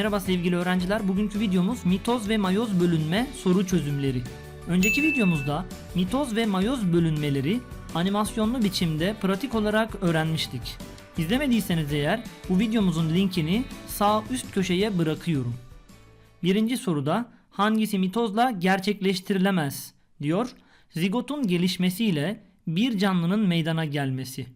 Merhaba sevgili öğrenciler. Bugünkü videomuz mitoz ve mayoz bölünme soru çözümleri. Önceki videomuzda mitoz ve mayoz bölünmeleri animasyonlu biçimde pratik olarak öğrenmiştik. İzlemediyseniz eğer bu videomuzun linkini sağ üst köşeye bırakıyorum. Birinci soruda hangisi mitozla gerçekleştirilemez diyor. Zigotun gelişmesiyle bir canlının meydana gelmesi.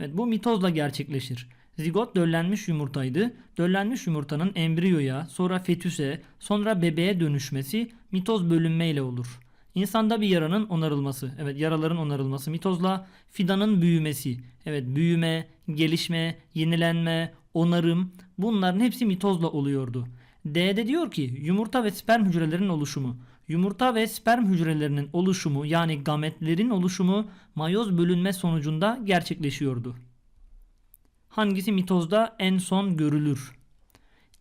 Evet bu mitozla gerçekleşir. Zigot döllenmiş yumurtaydı. Döllenmiş yumurtanın embriyoya, sonra fetüse, sonra bebeğe dönüşmesi mitoz bölünmeyle olur. İnsanda bir yaranın onarılması, evet yaraların onarılması mitozla, fidanın büyümesi, evet büyüme, gelişme, yenilenme, onarım bunların hepsi mitozla oluyordu. D'de diyor ki yumurta ve sperm hücrelerinin oluşumu. Yumurta ve sperm hücrelerinin oluşumu yani gametlerin oluşumu mayoz bölünme sonucunda gerçekleşiyordu. Hangisi mitozda en son görülür?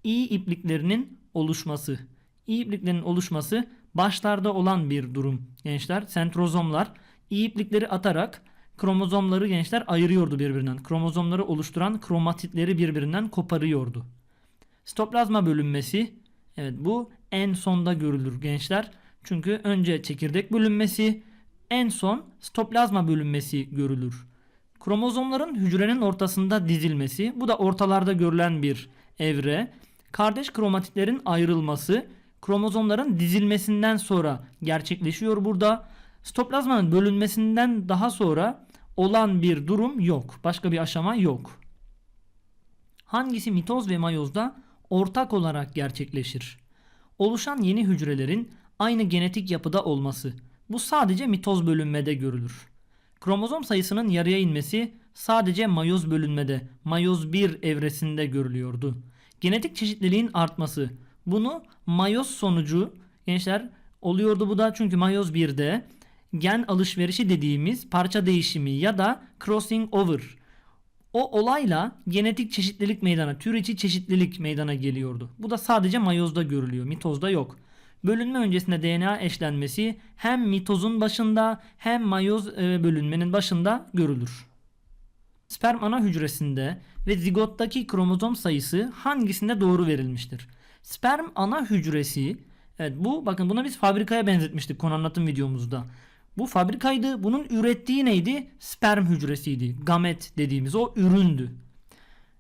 İyi ipliklerinin oluşması. İyi ipliklerin oluşması başlarda olan bir durum gençler. Sentrozomlar iyi iplikleri atarak kromozomları gençler ayırıyordu birbirinden. Kromozomları oluşturan kromatitleri birbirinden koparıyordu. Sitoplazma bölünmesi evet bu en sonda görülür gençler. Çünkü önce çekirdek bölünmesi en son sitoplazma bölünmesi görülür. Kromozomların hücrenin ortasında dizilmesi bu da ortalarda görülen bir evre. Kardeş kromatitlerin ayrılması kromozomların dizilmesinden sonra gerçekleşiyor burada. Sitoplazmanın bölünmesinden daha sonra olan bir durum yok. Başka bir aşama yok. Hangisi mitoz ve mayozda ortak olarak gerçekleşir? Oluşan yeni hücrelerin aynı genetik yapıda olması. Bu sadece mitoz bölünmede görülür. Kromozom sayısının yarıya inmesi sadece mayoz bölünmede, mayoz 1 evresinde görülüyordu. Genetik çeşitliliğin artması. Bunu mayoz sonucu gençler oluyordu bu da çünkü mayoz 1'de gen alışverişi dediğimiz parça değişimi ya da crossing over o olayla genetik çeşitlilik meydana, tür içi çeşitlilik meydana geliyordu. Bu da sadece mayozda görülüyor, mitozda yok. Bölünme öncesinde DNA eşlenmesi hem mitozun başında hem mayoz e, bölünmenin başında görülür. Sperm ana hücresinde ve zigottaki kromozom sayısı hangisinde doğru verilmiştir? Sperm ana hücresi evet bu bakın buna biz fabrikaya benzetmiştik konu anlatım videomuzda. Bu fabrikaydı. Bunun ürettiği neydi? Sperm hücresiydi. Gamet dediğimiz o üründü.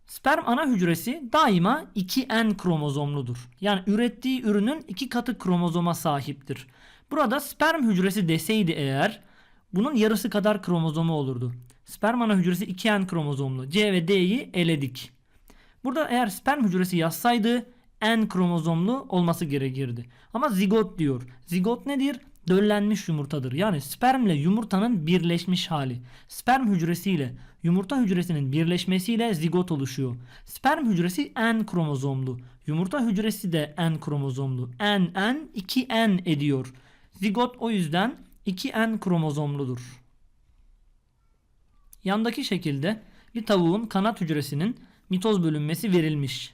Sperm ana hücresi daima 2N kromozomludur. Yani ürettiği ürünün iki katı kromozoma sahiptir. Burada sperm hücresi deseydi eğer bunun yarısı kadar kromozomu olurdu. Sperm ana hücresi 2N kromozomlu. C ve D'yi eledik. Burada eğer sperm hücresi yazsaydı N kromozomlu olması gerekirdi. Ama zigot diyor. Zigot nedir? Döllenmiş yumurtadır. Yani spermle yumurtanın birleşmiş hali. Sperm hücresiyle yumurta hücresinin birleşmesiyle zigot oluşuyor. Sperm hücresi N kromozomlu. Yumurta hücresi de N kromozomlu. N N 2N ediyor. Zigot o yüzden 2N kromozomludur. Yandaki şekilde bir tavuğun kanat hücresinin mitoz bölünmesi verilmiş.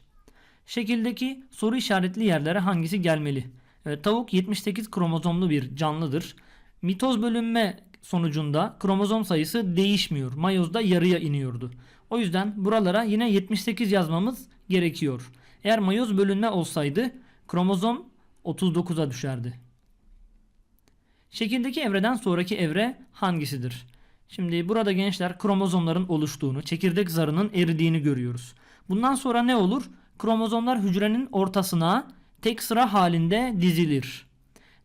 Şekildeki soru işaretli yerlere hangisi gelmeli? Evet, tavuk 78 kromozomlu bir canlıdır. Mitoz bölünme sonucunda kromozom sayısı değişmiyor. Mayozda yarıya iniyordu. O yüzden buralara yine 78 yazmamız gerekiyor. Eğer mayoz bölünme olsaydı kromozom 39'a düşerdi. Şekildeki evreden sonraki evre hangisidir? Şimdi burada gençler kromozomların oluştuğunu, çekirdek zarının eridiğini görüyoruz. Bundan sonra ne olur? Kromozomlar hücrenin ortasına tek sıra halinde dizilir.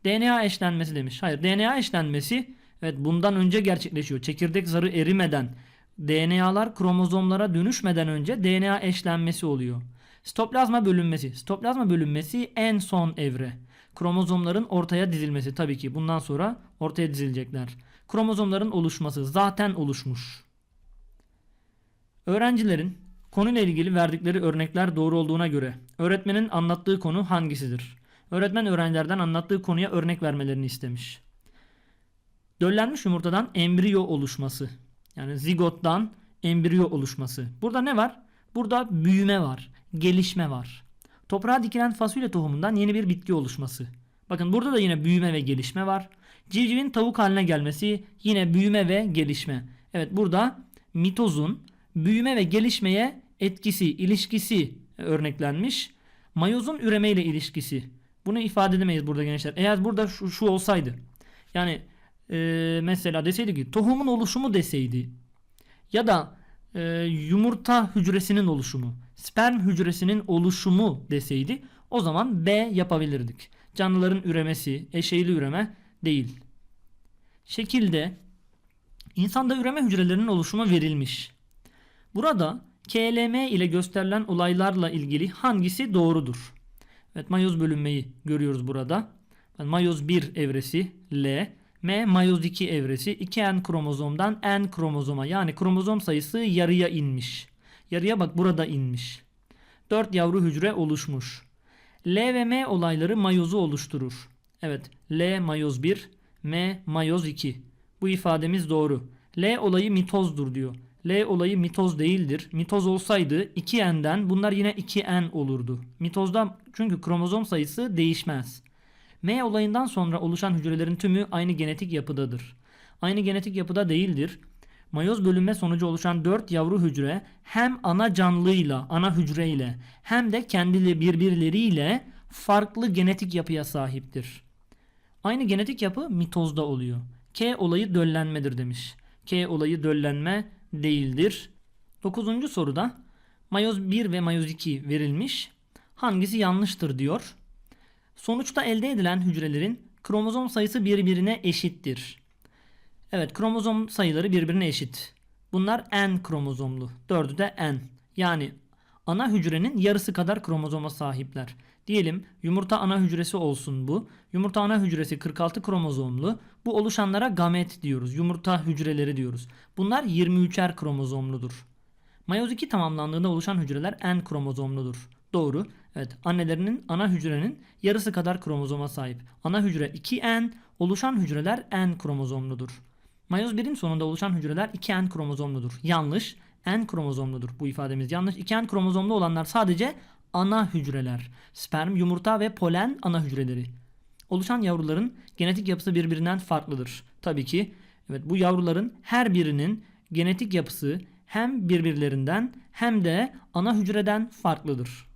DNA eşlenmesi demiş. Hayır DNA eşlenmesi evet bundan önce gerçekleşiyor. Çekirdek zarı erimeden DNA'lar kromozomlara dönüşmeden önce DNA eşlenmesi oluyor. Sitoplazma bölünmesi. Sitoplazma bölünmesi en son evre. Kromozomların ortaya dizilmesi tabii ki bundan sonra ortaya dizilecekler. Kromozomların oluşması zaten oluşmuş. Öğrencilerin Konuyla ilgili verdikleri örnekler doğru olduğuna göre öğretmenin anlattığı konu hangisidir? Öğretmen öğrencilerden anlattığı konuya örnek vermelerini istemiş. Döllenmiş yumurtadan embriyo oluşması. Yani zigottan embriyo oluşması. Burada ne var? Burada büyüme var, gelişme var. Toprağa dikilen fasulye tohumundan yeni bir bitki oluşması. Bakın burada da yine büyüme ve gelişme var. Civcivin tavuk haline gelmesi yine büyüme ve gelişme. Evet burada mitozun büyüme ve gelişmeye etkisi, ilişkisi örneklenmiş. Mayozun üreme ile ilişkisi. Bunu ifade edemeyiz burada gençler. Eğer burada şu, şu olsaydı. Yani e, mesela deseydi ki tohumun oluşumu deseydi. Ya da e, yumurta hücresinin oluşumu. Sperm hücresinin oluşumu deseydi. O zaman B yapabilirdik. Canlıların üremesi, eşeyli üreme değil. Şekilde insanda üreme hücrelerinin oluşumu verilmiş. Burada KLM ile gösterilen olaylarla ilgili hangisi doğrudur? Evet mayoz bölünmeyi görüyoruz burada. Mayoz 1 evresi L, M mayoz 2 evresi 2N kromozomdan N kromozoma yani kromozom sayısı yarıya inmiş. Yarıya bak burada inmiş. 4 yavru hücre oluşmuş. L ve M olayları mayozu oluşturur. Evet L mayoz 1, M mayoz 2. Bu ifademiz doğru. L olayı mitozdur diyor. L olayı mitoz değildir. Mitoz olsaydı 2N'den bunlar yine 2N olurdu. Mitozda çünkü kromozom sayısı değişmez. M olayından sonra oluşan hücrelerin tümü aynı genetik yapıdadır. Aynı genetik yapıda değildir. Mayoz bölünme sonucu oluşan 4 yavru hücre hem ana canlıyla, ana hücreyle hem de kendileri birbirleriyle farklı genetik yapıya sahiptir. Aynı genetik yapı mitozda oluyor. K olayı döllenmedir demiş. K olayı döllenme değildir. 9. soruda mayoz 1 ve mayoz 2 verilmiş. Hangisi yanlıştır diyor. Sonuçta elde edilen hücrelerin kromozom sayısı birbirine eşittir. Evet kromozom sayıları birbirine eşit. Bunlar N kromozomlu. Dördü de N. Yani ana hücrenin yarısı kadar kromozoma sahipler. Diyelim yumurta ana hücresi olsun bu. Yumurta ana hücresi 46 kromozomlu. Bu oluşanlara gamet diyoruz. Yumurta hücreleri diyoruz. Bunlar 23'er kromozomludur. Mayoz 2 tamamlandığında oluşan hücreler N kromozomludur. Doğru. Evet annelerinin ana hücrenin yarısı kadar kromozoma sahip. Ana hücre 2N, oluşan hücreler N kromozomludur. Mayoz 1'in sonunda oluşan hücreler 2N kromozomludur. Yanlış. N kromozomludur. Bu ifademiz yanlış. 2N kromozomlu olanlar sadece ana hücreler. Sperm, yumurta ve polen ana hücreleri. Oluşan yavruların genetik yapısı birbirinden farklıdır. Tabii ki evet bu yavruların her birinin genetik yapısı hem birbirlerinden hem de ana hücreden farklıdır.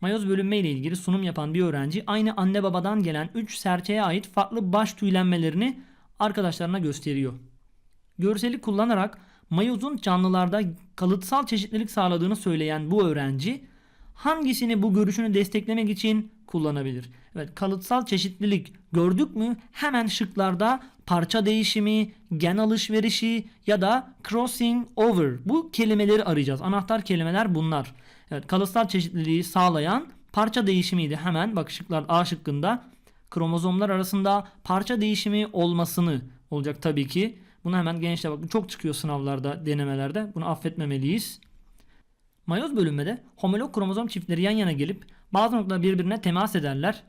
Mayoz bölünme ile ilgili sunum yapan bir öğrenci aynı anne babadan gelen 3 serçeye ait farklı baş tüylenmelerini arkadaşlarına gösteriyor. Görseli kullanarak mayozun canlılarda kalıtsal çeşitlilik sağladığını söyleyen bu öğrenci hangisini bu görüşünü desteklemek için kullanabilir? Evet kalıtsal çeşitlilik gördük mü hemen şıklarda parça değişimi, gen alışverişi ya da crossing over bu kelimeleri arayacağız. Anahtar kelimeler bunlar. Evet kalıtsal çeşitliliği sağlayan parça değişimiydi hemen bak şıklar A şıkkında kromozomlar arasında parça değişimi olmasını olacak tabii ki. Bunu hemen gençler bak bu çok çıkıyor sınavlarda, denemelerde. Bunu affetmemeliyiz. Mayoz bölünmede homolog kromozom çiftleri yan yana gelip bazı noktalarda birbirine temas ederler.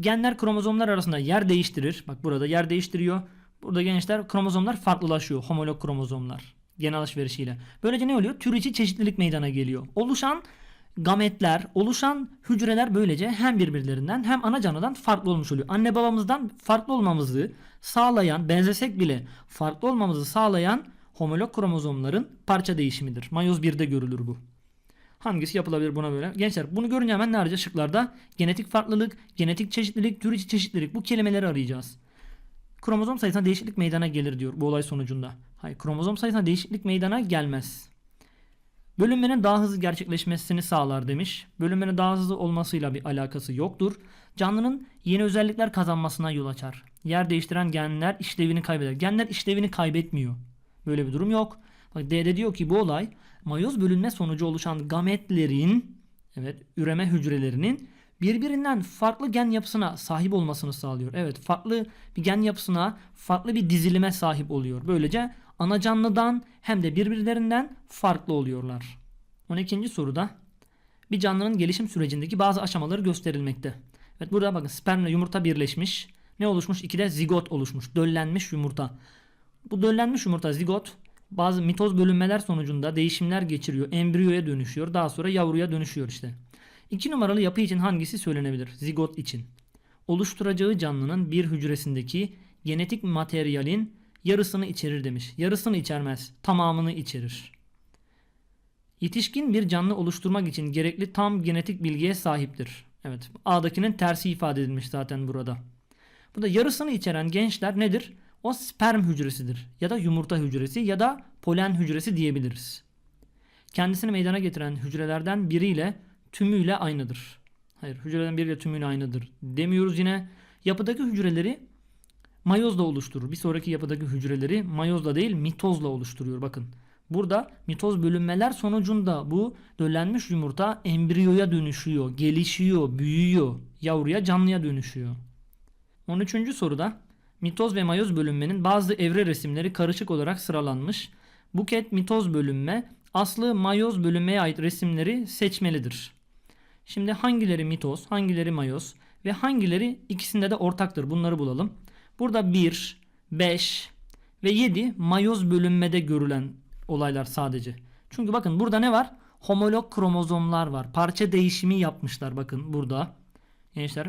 Genler kromozomlar arasında yer değiştirir. Bak burada yer değiştiriyor. Burada gençler kromozomlar farklılaşıyor. Homolog kromozomlar. Gen alışverişiyle. Böylece ne oluyor? Tür içi çeşitlilik meydana geliyor. Oluşan gametler, oluşan hücreler böylece hem birbirlerinden hem ana canlıdan farklı olmuş oluyor. Anne babamızdan farklı olmamızı sağlayan, benzesek bile farklı olmamızı sağlayan homolog kromozomların parça değişimidir. Mayoz 1'de görülür bu. Hangisi yapılabilir buna böyle? Gençler bunu görünce hemen ne arayacağız şıklarda? Genetik farklılık, genetik çeşitlilik, tür içi çeşitlilik bu kelimeleri arayacağız. Kromozom sayısına değişiklik meydana gelir diyor bu olay sonucunda. Hayır kromozom sayısına değişiklik meydana gelmez. Bölünmenin daha hızlı gerçekleşmesini sağlar demiş. Bölünmenin daha hızlı olmasıyla bir alakası yoktur. Canlının yeni özellikler kazanmasına yol açar. Yer değiştiren genler işlevini kaybeder. Genler işlevini kaybetmiyor. Böyle bir durum yok. Bak D'de diyor ki bu olay mayoz bölünme sonucu oluşan gametlerin evet üreme hücrelerinin birbirinden farklı gen yapısına sahip olmasını sağlıyor. Evet farklı bir gen yapısına, farklı bir dizilime sahip oluyor. Böylece ana canlıdan hem de birbirlerinden farklı oluyorlar. 12. soruda bir canlının gelişim sürecindeki bazı aşamaları gösterilmekte. Evet burada bakın spermle yumurta birleşmiş. Ne oluşmuş? İkide zigot oluşmuş. Döllenmiş yumurta. Bu döllenmiş yumurta zigot bazı mitoz bölünmeler sonucunda değişimler geçiriyor. Embriyoya dönüşüyor. Daha sonra yavruya dönüşüyor işte. 2 numaralı yapı için hangisi söylenebilir? Zigot için. Oluşturacağı canlının bir hücresindeki genetik materyalin yarısını içerir demiş. Yarısını içermez. Tamamını içerir. Yetişkin bir canlı oluşturmak için gerekli tam genetik bilgiye sahiptir. Evet, A'dakinin tersi ifade edilmiş zaten burada. Burada yarısını içeren gençler nedir? O sperm hücresidir ya da yumurta hücresi ya da polen hücresi diyebiliriz. Kendisini meydana getiren hücrelerden biriyle tümüyle aynıdır. Hayır, hücreden biriyle tümüyle aynıdır demiyoruz yine. Yapıdaki hücreleri mayozla oluşturur. Bir sonraki yapıdaki hücreleri mayozla değil mitozla oluşturuyor. Bakın burada mitoz bölünmeler sonucunda bu döllenmiş yumurta embriyoya dönüşüyor, gelişiyor, büyüyor, yavruya canlıya dönüşüyor. 13. soruda mitoz ve mayoz bölünmenin bazı evre resimleri karışık olarak sıralanmış. Buket mitoz bölünme, aslı mayoz bölünmeye ait resimleri seçmelidir. Şimdi hangileri mitoz, hangileri mayoz ve hangileri ikisinde de ortaktır bunları bulalım. Burada 1, 5 ve 7 mayoz bölünmede görülen olaylar sadece. Çünkü bakın burada ne var? Homolog kromozomlar var. Parça değişimi yapmışlar bakın burada. Gençler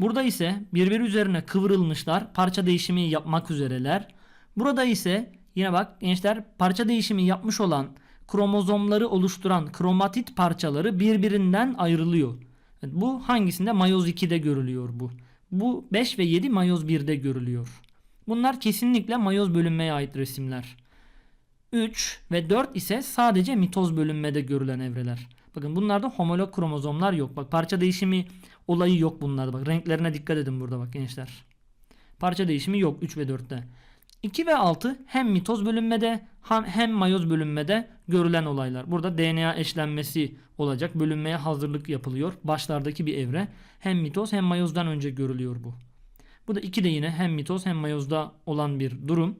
Burada ise birbiri üzerine kıvrılmışlar. Parça değişimi yapmak üzereler. Burada ise yine bak gençler parça değişimi yapmış olan kromozomları oluşturan kromatit parçaları birbirinden ayrılıyor. Bu hangisinde? Mayoz 2'de görülüyor bu. Bu 5 ve 7 mayoz 1'de görülüyor. Bunlar kesinlikle mayoz bölünmeye ait resimler. 3 ve 4 ise sadece mitoz bölünmede görülen evreler. Bakın bunlarda homolog kromozomlar yok. Bak parça değişimi olayı yok bunlarda. Bak renklerine dikkat edin burada bak gençler. Parça değişimi yok 3 ve 4'te. 2 ve 6 hem mitoz bölünmede hem, mayoz bölünmede görülen olaylar. Burada DNA eşlenmesi olacak. Bölünmeye hazırlık yapılıyor. Başlardaki bir evre. Hem mitoz hem mayozdan önce görülüyor bu. Bu da 2 de yine hem mitoz hem mayozda olan bir durum.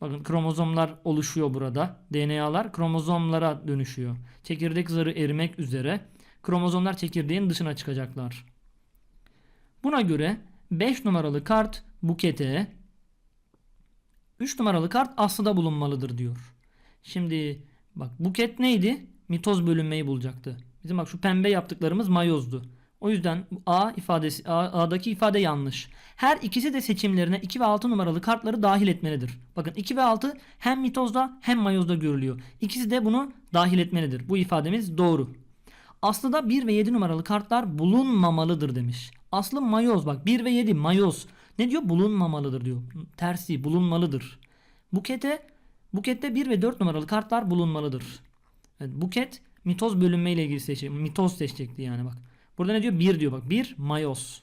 Bakın kromozomlar oluşuyor burada. DNA'lar kromozomlara dönüşüyor. Çekirdek zarı erimek üzere. Kromozomlar çekirdeğin dışına çıkacaklar. Buna göre 5 numaralı kart bukete, 3 numaralı kart aslıda bulunmalıdır diyor. Şimdi bak buket neydi? Mitoz bölünmeyi bulacaktı. Bizim bak şu pembe yaptıklarımız mayozdu. O yüzden A ifadesi A'daki ifade yanlış. Her ikisi de seçimlerine 2 ve 6 numaralı kartları dahil etmelidir. Bakın 2 ve 6 hem mitozda hem mayozda görülüyor. İkisi de bunu dahil etmelidir. Bu ifademiz doğru. Aslında 1 ve 7 numaralı kartlar bulunmamalıdır demiş. Aslı mayoz bak 1 ve 7 mayoz. Ne diyor? Bulunmamalıdır diyor. Tersi bulunmalıdır. Bukete bukette 1 ve 4 numaralı kartlar bulunmalıdır. Evet, buket mitoz bölünme ile ilgili seçecek. Mitoz seçecekti yani bak. Burada ne diyor? 1 diyor bak. 1 mayoz.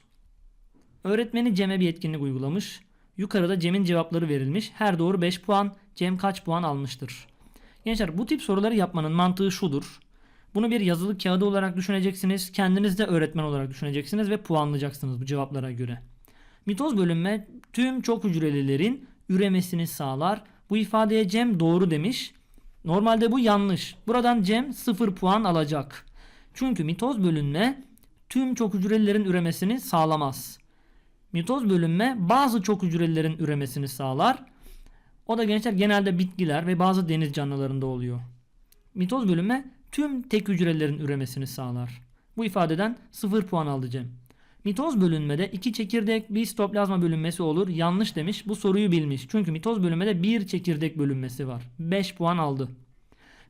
Öğretmeni Cem'e bir etkinlik uygulamış. Yukarıda Cem'in cevapları verilmiş. Her doğru 5 puan. Cem kaç puan almıştır? Gençler bu tip soruları yapmanın mantığı şudur. Bunu bir yazılı kağıdı olarak düşüneceksiniz. Kendiniz de öğretmen olarak düşüneceksiniz ve puanlayacaksınız bu cevaplara göre. Mitoz bölünme tüm çok hücrelilerin üremesini sağlar. Bu ifadeye Cem doğru demiş. Normalde bu yanlış. Buradan Cem 0 puan alacak. Çünkü mitoz bölünme tüm çok hücrelilerin üremesini sağlamaz. Mitoz bölünme bazı çok hücrelilerin üremesini sağlar. O da gençler genelde bitkiler ve bazı deniz canlılarında oluyor. Mitoz bölünme tüm tek hücrelerin üremesini sağlar. Bu ifadeden 0 puan aldı Cem. Mitoz bölünmede iki çekirdek bir sitoplazma bölünmesi olur. Yanlış demiş. Bu soruyu bilmiş. Çünkü mitoz bölünmede bir çekirdek bölünmesi var. 5 puan aldı.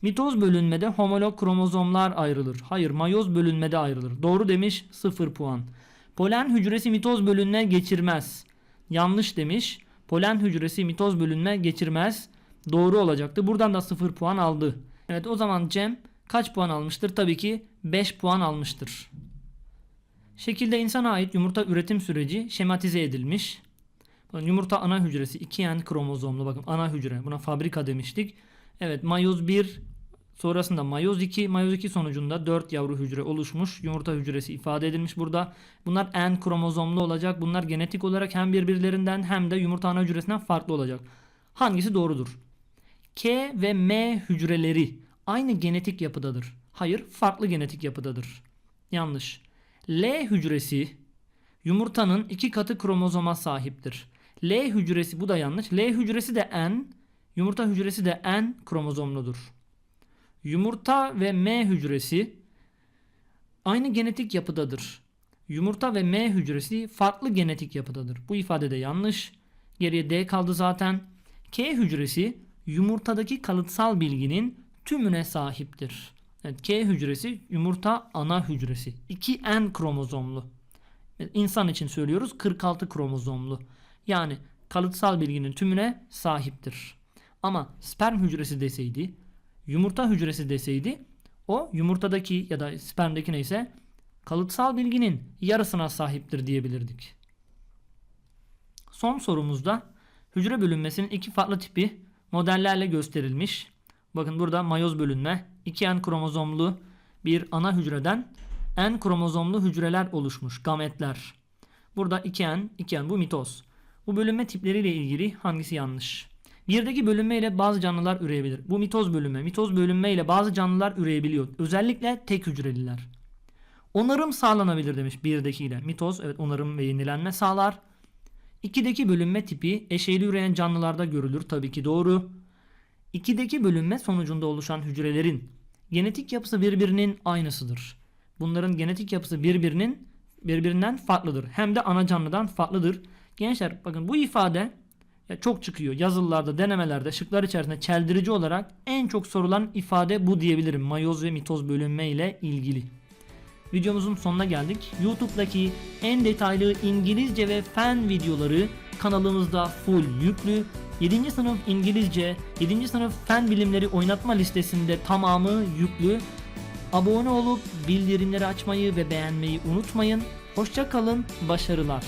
Mitoz bölünmede homolog kromozomlar ayrılır. Hayır, mayoz bölünmede ayrılır. Doğru demiş 0 puan. Polen hücresi mitoz bölünme geçirmez. Yanlış demiş. Polen hücresi mitoz bölünme geçirmez. Doğru olacaktı. Buradan da 0 puan aldı. Evet o zaman Cem kaç puan almıştır? Tabii ki 5 puan almıştır. Şekilde insana ait yumurta üretim süreci şematize edilmiş. Bakın yumurta ana hücresi 2 yani kromozomlu bakın ana hücre. Buna fabrika demiştik. Evet mayoz 1 sonrasında mayoz 2 mayoz 2 sonucunda 4 yavru hücre oluşmuş. Yumurta hücresi ifade edilmiş burada. Bunlar N kromozomlu olacak. Bunlar genetik olarak hem birbirlerinden hem de yumurta ana hücresinden farklı olacak. Hangisi doğrudur? K ve M hücreleri aynı genetik yapıdadır. Hayır, farklı genetik yapıdadır. Yanlış. L hücresi yumurtanın iki katı kromozoma sahiptir. L hücresi bu da yanlış. L hücresi de N, yumurta hücresi de N kromozomludur. Yumurta ve M hücresi aynı genetik yapıdadır. Yumurta ve M hücresi farklı genetik yapıdadır. Bu ifade de yanlış. Geriye D kaldı zaten. K hücresi yumurtadaki kalıtsal bilginin tümüne sahiptir. Evet, K hücresi yumurta ana hücresi. 2N kromozomlu. Evet, İnsan için söylüyoruz 46 kromozomlu. Yani kalıtsal bilginin tümüne sahiptir. Ama sperm hücresi deseydi, yumurta hücresi deseydi o yumurtadaki ya da spermdeki neyse kalıtsal bilginin yarısına sahiptir diyebilirdik. Son sorumuzda hücre bölünmesinin iki farklı tipi modellerle gösterilmiş. Bakın burada mayoz bölünme 2N kromozomlu bir ana hücreden N kromozomlu hücreler oluşmuş gametler. Burada 2N, 2N bu mitoz. Bu bölünme tipleriyle ilgili hangisi yanlış? Birdeki bölünme ile bazı canlılar üreyebilir. Bu mitoz bölünme. Mitoz bölünme ile bazı canlılar üreyebiliyor. Özellikle tek hücreliler. Onarım sağlanabilir demiş birdekiyle. Mitoz evet onarım ve yenilenme sağlar. 2'deki bölünme tipi eşeyli üreyen canlılarda görülür tabii ki doğru. 2'deki bölünme sonucunda oluşan hücrelerin genetik yapısı birbirinin aynısıdır. Bunların genetik yapısı birbirinin birbirinden farklıdır. Hem de ana canlıdan farklıdır. Gençler bakın bu ifade ya çok çıkıyor. Yazılılarda, denemelerde, şıklar içerisinde çeldirici olarak en çok sorulan ifade bu diyebilirim. Mayoz ve mitoz bölünme ile ilgili. Videomuzun sonuna geldik. YouTube'daki en detaylı İngilizce ve fen videoları kanalımızda full yüklü. 7. sınıf İngilizce, 7. sınıf fen bilimleri oynatma listesinde tamamı yüklü. Abone olup bildirimleri açmayı ve beğenmeyi unutmayın. Hoşça kalın, başarılar.